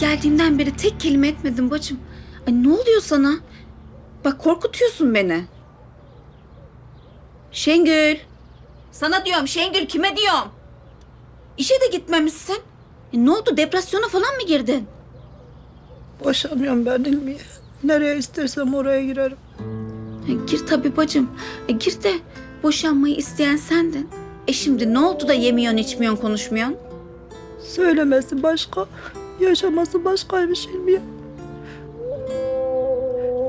Geldiğimden beri tek kelime etmedin bacım. Ay ne oluyor sana? Bak korkutuyorsun beni. Şengül. Sana diyorum Şengül kime diyorum? İşe de gitmemişsin. E, ne oldu depresyona falan mı girdin? Boşamıyorum ben Hilmi'ye. Nereye istersem oraya girerim. E, gir tabii bacım. E, gir de boşanmayı isteyen sendin. E şimdi ne oldu da yemiyorsun içmiyorsun konuşmuyorsun? Söylemesi başka, yaşaması başkaymış Hilmiye.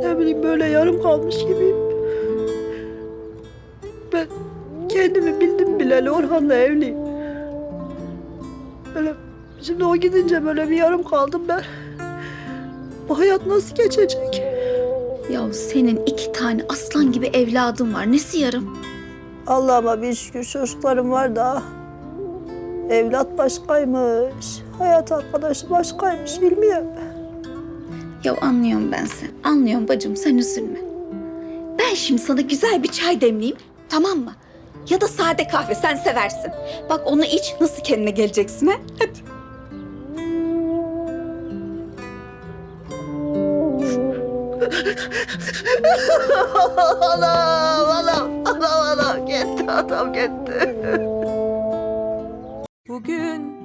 Ne bileyim böyle yarım kalmış gibiyim. Ben kendimi bildim bileli Orhan'la evliyim. Böyle şimdi o gidince böyle bir yarım kaldım ben. Bu hayat nasıl geçecek? Ya senin iki tane aslan gibi evladın var. Nesi yarım? Allah'ıma bir şükür çocuklarım var da evlat başkaymış. Hayat arkadaşı başkaymış Hilmiye. Ya anlıyorum ben seni. Anlıyorum bacım sen üzülme. Ben şimdi sana güzel bir çay demleyeyim. Tamam mı? Ya da sade kahve sen seversin. Bak onu iç nasıl kendine geleceksin ha? Hadi. Anam, anam, anam, anam gitti, adam gitti. Bugün